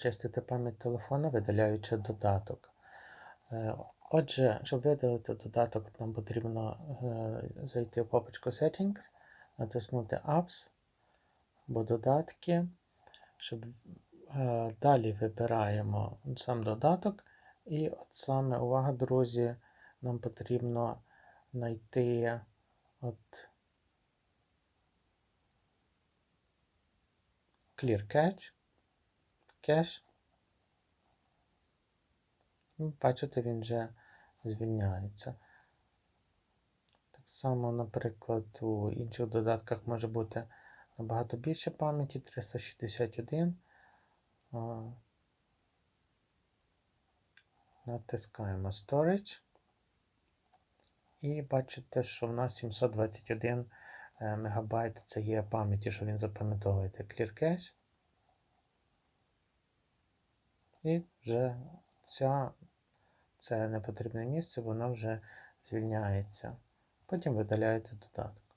очистити пам'ять телефона, видаляючи додаток. Е, Отже, щоб видалити додаток, нам потрібно е, зайти в папочку Settings, натиснути Apps або додатки. Щоб, е, Далі вибираємо сам додаток. І от саме, увага, друзі, нам потрібно знайти от Clear Cache. Cache. Ну, Бачите, він вже звільняється. Так само, наприклад, у інших додатках може бути набагато більше пам'яті 361. Натискаємо Storage. І бачите, що в нас 721 е, мегабайт це є пам'яті, що він запам'ятовує Clear Cache. І вже ця, це непотрібне місце, воно вже звільняється. Потім видаляєте додаток.